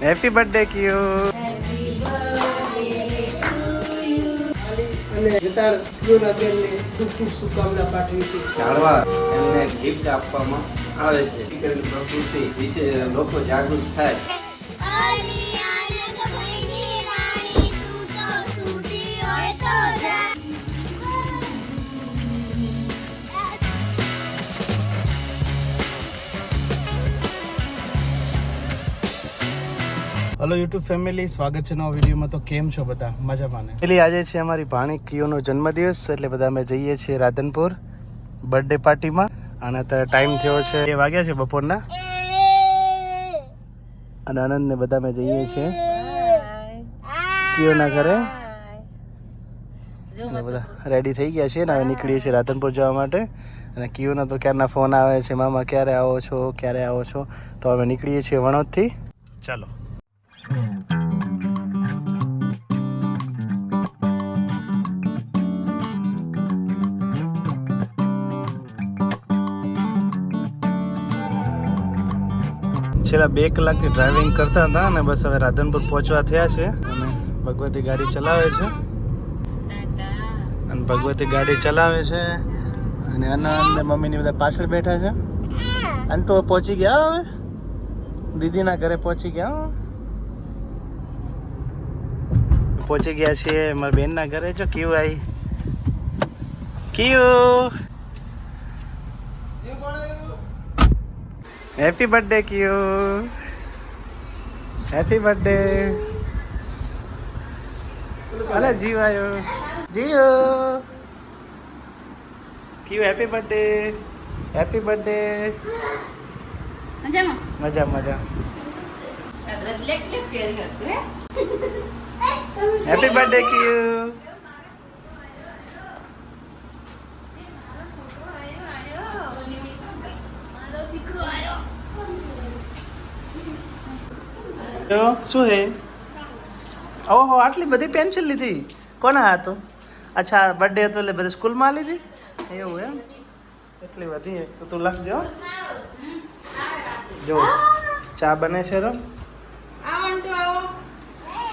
Happy birthday ક્યુ અને જતા પ્રિયોના બેનને ખૂબ ખૂબ શુભકામના પાઠવી છે. જાળવા એમને ગિફ્ટ આપવામાં આવે છે. પ્રકૃતિ વિશે લોકો જાગૃત થાય. હલો યુટ્યુબ ફેમિલી સ્વાગત છે નવા વિડીયોમાં. તો કેમ છો બધા? મજામાં ને? પેલી આજે છે અમારી ભાણી કિયોનો જન્મદિવસ એટલે બધા અમે જઈએ છીએ રાધનપુર બર્થડે પાર્ટીમાં અને અત્યારે ટાઈમ થયો છે એ વાગ્યા છે બપોરના. અને આનંદ ને બધા અમે જઈએ છીએ. કિયોના ઘરે. બધા રેડી થઈ ગયા છે અને હવે નીકળીએ છીએ રાધનપુર જવા માટે. અને કિયોના તો ક્યારના ફોન આવે છે? મામા ક્યારે આવો છો? ક્યારે આવો છો? તો અમે નીકળીએ છીએ વણોદથી. ચાલો. છેલ્લા બે કલાકથી ડ્રાઇવિંગ કરતા હતા અને બસ હવે રાધનપુર પહોંચવા થયા છે અને ભગવતી ગાડી ચલાવે છે. અને ભગવતી ગાડી ચલાવે છે અને આનંદ ને મમ્મીની બધા પાછળ બેઠા છે. અને તો પહોંચી ગયા હવે. દીદીના ઘરે પહોંચી ગયા. પહોંચી ગયા છીએ મારા બેનના ઘરે. જો, કયું આવી કેવું હેપી બર્થડે ક્યુ હેપી બર્થડે અલે જીવ આવ્યો જીવ ક્યુ હેપી બર્થડે હેપી બર્થડે મજા મજા. હેપી બર્થડે ક્યુ જો શું હે? ઓહો, આટલી બધી પેન્સિલ લીધી. કોના હતો અચ્છા બર્થડે હતો એટલે બધી સ્કૂલમાં લીધી? એવું એમ? એટલી બધી તો તું લખજો જો. ચા બને છે રો.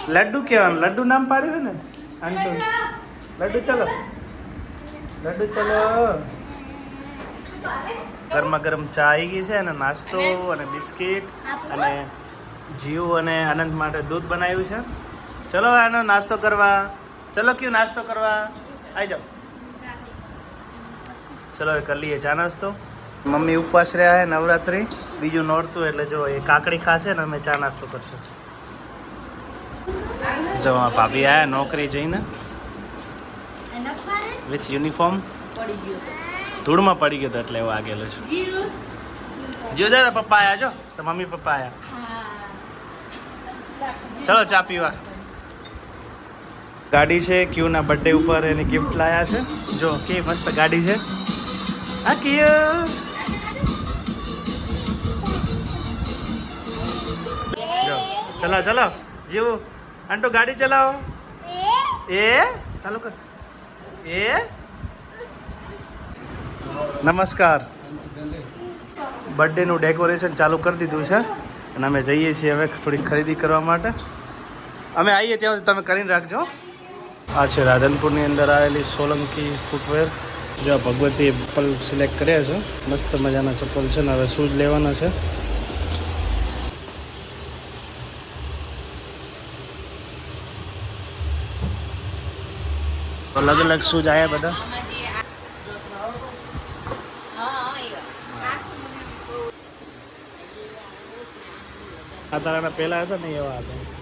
લડ્ડુ કહેવાનું. લડ્ડુ નામ પાડ્યું ને? આંટુ. લડ્ડુ ચલો. લડ્ડુ ચલો. ગરમા ગરમ ચા આવી ગઈ છે અને નાસ્તો અને બિસ્કિટ અને જીવ અને આનંદ માટે દૂધ બનાવ્યું છે. ચલો આનો નાસ્તો કરવા. ચલો કયું નાસ્તો કરવા? આવી જાઓ. ચલો એ કરી લઈએ ચા નાસ્તો. મમ્મી ઉપવાસ રહ્યા છે નવરાત્રી. બીજું નોરતું એટલે જો એ કાકડી ખાશે ને અમે ચા નાસ્તો કરશું. જો ભાભી આયા નોકરી જઈને. વિથ યુનિફોર્મ ધૂળમાં પડી ગયો તો એટલે એવું આગેલો છું. જીવ. જો દાદા પપ્પા આયા જો. તો મમ્મી પપ્પા આયા. હા. ચલો ચા પીવા. ગાડી છે ક્યુના બર્થડે ઉપર એની ગિફ્ટ લાયા છે. જો કે મસ્ત ગાડી છે. આ કિયો. ચલો ચલો. જીવો, આંટો ગાડી ચલાવો. એ? ચાલુ કર. એ? નમસ્કાર. બર્થડેનું ડેકોરેશન ચાલુ કરી દીધું છે. અને અમે જઈએ છીએ હવે થોડીક ખરીદી કરવા માટે. અમે આવીએ ત્યાં તમે કરીને રાખજો. આ છે રાધનપુરની અંદર આવેલી સોલંકી ફૂટવેર જો ભગવતી ચપ્પલ સિલેક્ટ કર્યા છે. મસ્ત મજાના ચપ્પલ છે ને હવે શૂઝ લેવાના છે. અલગ અલગ શૂઝ આવ્યા બધા. તારાના પહેલા હતા ને એવા હતા.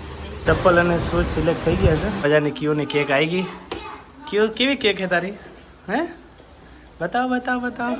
ચપ્પલ અને શૂઝ સિલેક્ટ થઈ ગયા છે. મજાની કીઓની કેક આવી ગઈ. કીઓ કેવી કેક છે તારી? હે? બતાવો બતાવો બતાવો.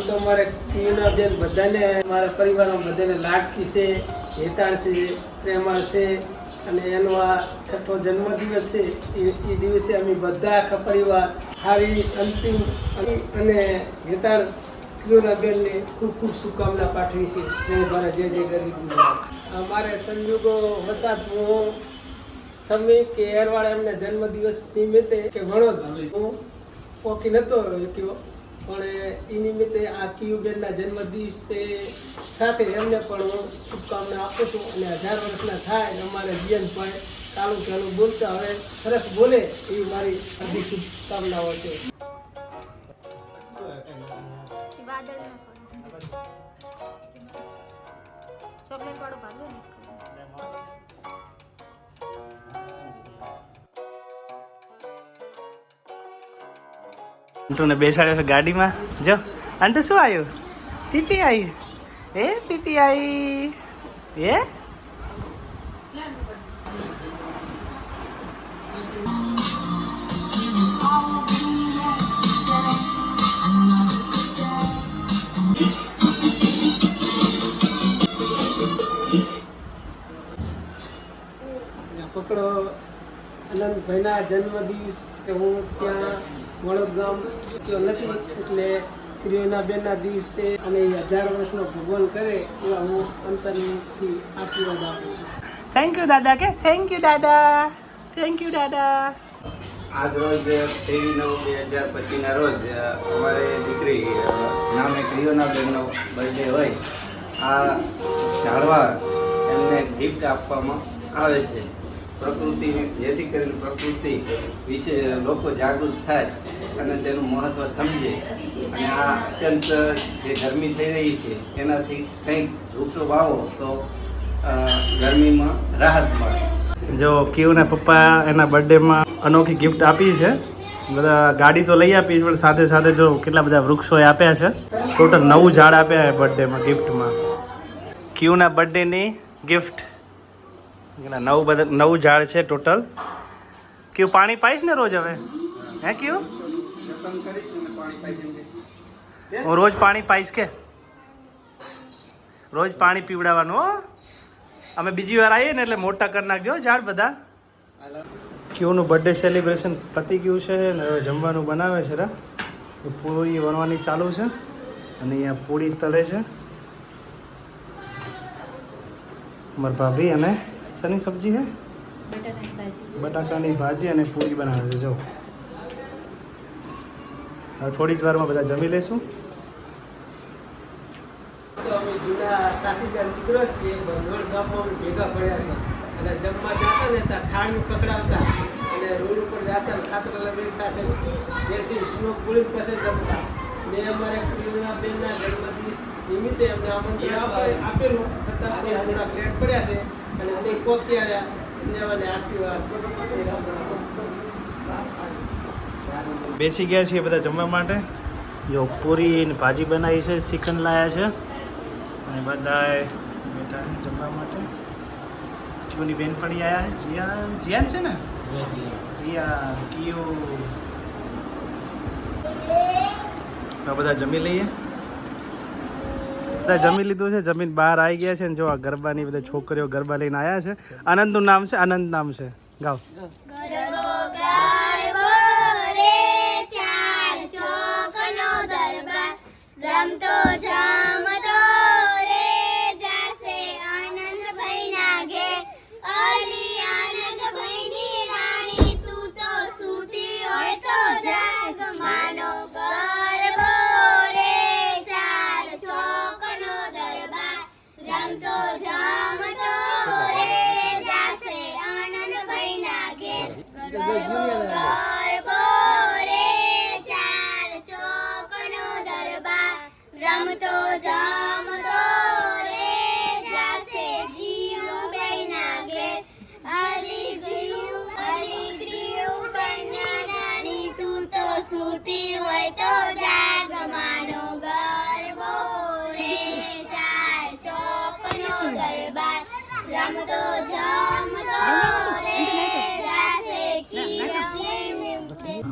તો મારે બેન બધાને, મારા પરિવારમાં બધાને લાડકી છે, હેતાળ છે, પ્રેમાળ છે, અને એનો આ છઠ્ઠો જન્મદિવસ છે, એ દિવસે અમે બધા આખા પરિવાર સારી અંતિમ અને- હેતાળ બેનને ખૂબ ખૂબ શુભકામના પાઠવી છે. જય મારે જય જય ગરવી ગુજરાત. અમારે સંજોગો વસાત હું સમી કે એરવાળા એમના જન્મદિવસ નિમિત્તે કે વણોદ હું પોકી નતો કયો પણ એ નિમિત્તે આ કિયુબેનના જન્મદિવસે સાથે એમને પણ હું શુભકામના આપું છું અને હજાર વર્ષના થાય અમારે અમારે પણ ચાલુ ચાલુ બોલતા હવે સરસ બોલે એવી મારી હાર્દિક શુભકામનાઓ છે. ચોકલેટ વાળો ભાગો અંટુને બેસાડ્યો છે ગાડીમાં જો અંટુ શું આવ્યું પીપી આવી એ પીપી આવી એ અને પકડો અનંતભાઈના જન્મદિવસ કે હું ત્યાં વડોદ ગામ નથી એટલે સ્ત્રીઓના બેનના દિવસે અને એ હજાર વર્ષનો ભગવાન કરે એવા હું અંતરથી આશીર્વાદ આપું છું. થેન્ક યુ દાદા કે? થેન્ક યુ દાદા. થેન્ક યુ દાદા. આજ રોજ ત્રેવીસ નવ બે હજાર પચીસના રોજ અમારે દીકરી નામે ક્રિયોના બેનનો બર્થડે હોય. આ ઝાડવા એમને ગિફ્ટ આપવામાં આવે છે. પ્રકૃતિ જેથી કરીને પ્રકૃતિ વિશે લોકો જાગૃત થાય અને તેનું મહત્ત્વ સમજે. અને આ અત્યંત જે ગરમી થઈ રહી છે, એનાથી કંઈક વૃક્ષો વાવો તો ગરમીમાં રાહત મળે. જો ક્યુના પપ્પા એના બર્થડેમાં અનોખી ગિફ્ટ આપી છે. બધા ગાડી તો લઈ આપી પણ સાથે સાથે જો કેટલા બધા વૃક્ષોએ આપ્યા છે. ટોટલ નવું ઝાડ આપ્યા છે બર્થડેમાં ગિફ્ટમાં ક્યુના બર્થડેની ગિફ્ટ નવું બધા નવું ઝાડ છે ટોટલ. ક્યુ પાણી પાઈશ ને રોજ હવે? હે ક્યુ? હું રોજ પાણી પાઈશ કે? રોજ પાણી પીવડાવવાનું, હો. અમે બીજી વાર આવીએ ને એટલે મોટા કરી નાખજો ઝાડ બધા. ક્યુનું બર્થડે સેલિબ્રેશન પતી ગયું છે ને હવે જમવાનું બનાવે છે, રા. પૂરી વણવાની ચાલુ છે અને અહીંયા પૂરી તળે છે. અમારા ભાભી અને શની સબ્જી છે? બટાકાની ભાજી અને પૂરી બનાવે છે, જો. હવે થોડી જ વારમાં બધા જમી લઈશું તો અમે જૂના સાથીદાર છીએ ભેગા પડ્યા છે. અને જમવા જતા ને ત્યાં થાળીઓ કકડાવતા અને ઉપર જતા ને ખાતર એક સાથે બેસી સ્નોક પૂરી પાસે જમતા. મેં અમારે ક્રિયુના બેનના જન્મદિવસ નિમિત્તે અમને આમંત્રણ આપે- આપેલું. છતાં થોડાક લેટ પડ્યા છે. બેસી ગયા છીએ બધા જમવા માટે. જો પૂરી ને ભાજી બનાવી છે ચિકન લાયા છે. અને બધાય બેઠા જમવા માટે. ક્યુની બેન પડી આવ્યા જીયાન જીયાન છે ને? જીયાન, કિયો. બધા જમી લઈએ. બધા જમી લીધું છે, જમીન બહાર આવી ગયા છે ને જો આ ગરબાની બધા છોકરીઓ ગરબા લઈને આવ્યા છે. આનંદનું નામ છે, આનંદ નામ છે. ગાઓ. ગરબો ગરબો રમતો જમતો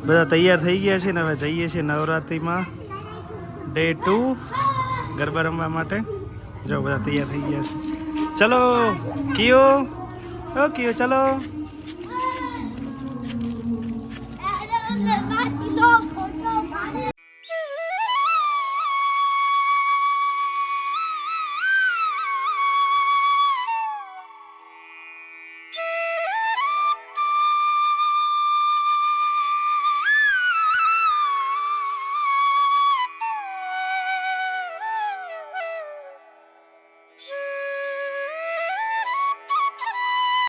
બધા તૈયાર થઈ ગયા છે ને હવે જઈએ છીએ નવરાત્રિમાં. ડે ટુ ગરબા રમવા માટે. જો બધા તૈયાર થઈ ગયા છે. ચલો, કિયો. ઓ કિયો, ચલો.